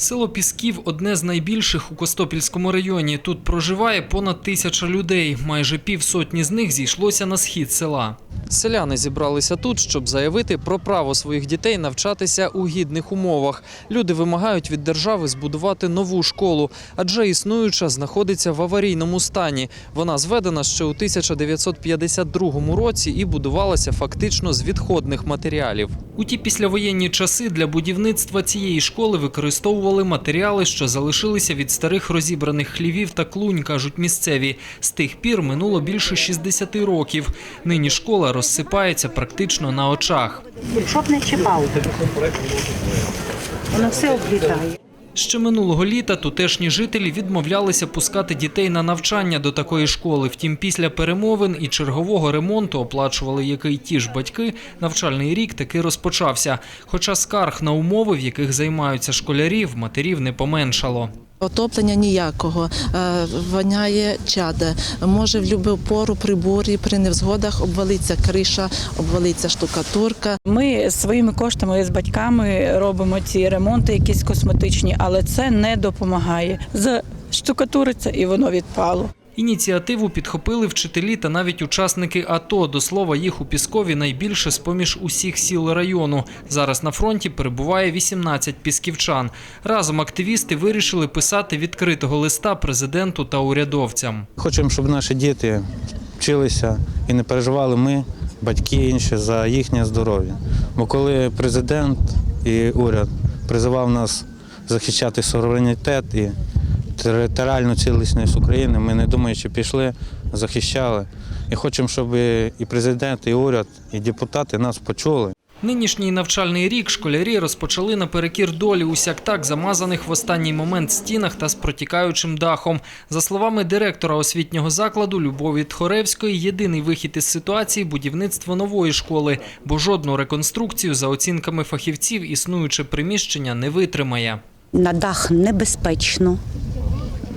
Село Пісків одне з найбільших у Костопільському районі. Тут проживає понад тисяча людей. Майже півсотні з них зійшлося на схід села. Селяни зібралися тут, щоб заявити про право своїх дітей навчатися у гідних умовах. Люди вимагають від держави збудувати нову школу, адже існуюча знаходиться в аварійному стані. Вона зведена ще у 1952 році і будувалася фактично з відходних матеріалів. У ті післявоєнні часи для будівництва цієї школи використовували матеріали, що залишилися від старих розібраних хлівів та клунь, кажуть місцеві. З тих пір минуло більше 60 років. Нині школа розсипається практично на очах. Щоб не чіпав. Воно все облітає. Ще минулого літа тутешні жителі відмовлялися пускати дітей на навчання до такої школи. Втім, після перемовин і чергового ремонту, оплачували який ті ж батьки, навчальний рік таки розпочався. Хоча скарг на умови, в яких займаються школярі, матерів не поменшало. Отоплення ніякого, е, воняє чада. Може в будь-яку пору при бурі, при невзгодах обвалиться криша, обвалиться штукатурка. Ми своїми коштами з батьками робимо ці ремонти, якісь косметичні, але це не допомагає. Заштукатуриться і воно відпало. Ініціативу підхопили вчителі та навіть учасники АТО. До слова, їх у Піскові найбільше з-поміж усіх сіл району. Зараз на фронті перебуває 18 пісківчан. Разом активісти вирішили писати відкритого листа президенту та урядовцям. Хочемо, щоб наші діти вчилися і не переживали ми, батьки інші, за їхнє здоров'я. Бо коли президент і уряд призивав нас захищати суверенітет і територіальну цілісність України, ми не думаючи пішли, захищали. І хочемо, щоб і президент, і уряд, і депутати нас почули. Нинішній навчальний рік школярі розпочали наперекір долі усяк так замазаних в останній момент стінах та з протікаючим дахом. За словами директора освітнього закладу Любові Тхоревської, єдиний вихід із ситуації будівництво нової школи, бо жодну реконструкцію за оцінками фахівців існуюче приміщення не витримає. На дах небезпечно.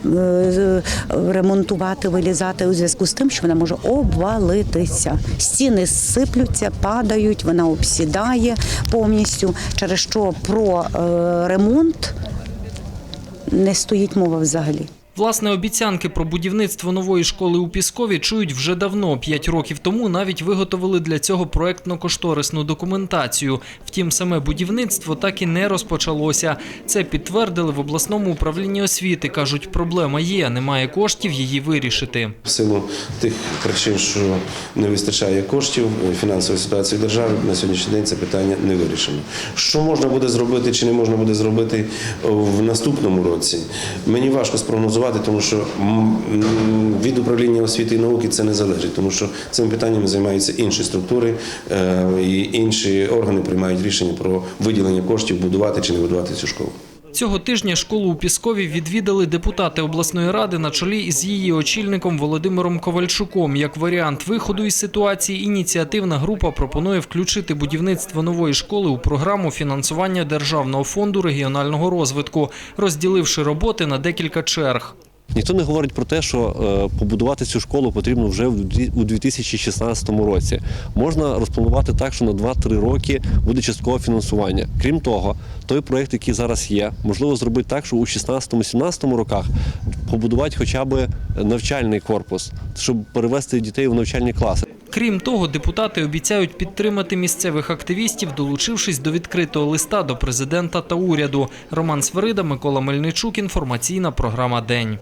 Е, Ремонтувати, вилізати у зв'язку з тим, що вона може обвалитися. Стіни сиплються, падають, вона обсідає повністю, через що про е, ремонт не стоїть мова взагалі. Власне, обіцянки про будівництво нової школи у Піскові чують вже давно. П'ять років тому навіть виготовили для цього проектно-кошторисну документацію. Втім, саме будівництво так і не розпочалося. Це підтвердили в обласному управлінні освіти. кажуть, проблема є, немає коштів її вирішити. В силу тих причин, що не вистачає коштів, е, фінансової ситуації держави на сьогоднішній день це питання не вирішено. Що можна буде зробити чи не можна буде зробити в наступному році? Мені важко спрогнозувати, тому що від управління освіти і науки це не залежить, тому що цим питанням займаються інші структури е, і інші органи приймають рішення про виділення коштів, будувати чи не будувати цю школу. Цього тижня школу у Піскові відвідали депутати обласної ради на чолі із її очільником Володимиром Ковальчуком. Як варіант виходу із ситуації, ініціативна група пропонує включити будівництво нової школи у програму фінансування Державного фонду регіонального розвитку, розділивши роботи на декілька черг. Ніхто не говорить про те, що е, побудувати цю школу потрібно вже у 2016 році. Можна розпланувати так, що на 2-3 роки буде часткове фінансування. Крім того, той проєкт, який зараз є, можливо зробити так, що у 16-17 роках побудувати хоча б навчальний корпус, щоб перевести дітей в навчальні класи. Крім того, депутати обіцяють підтримати місцевих активістів, долучившись до відкритого листа до президента та уряду. Роман Свирида, Микола Мельничук. Інформаційна програма День.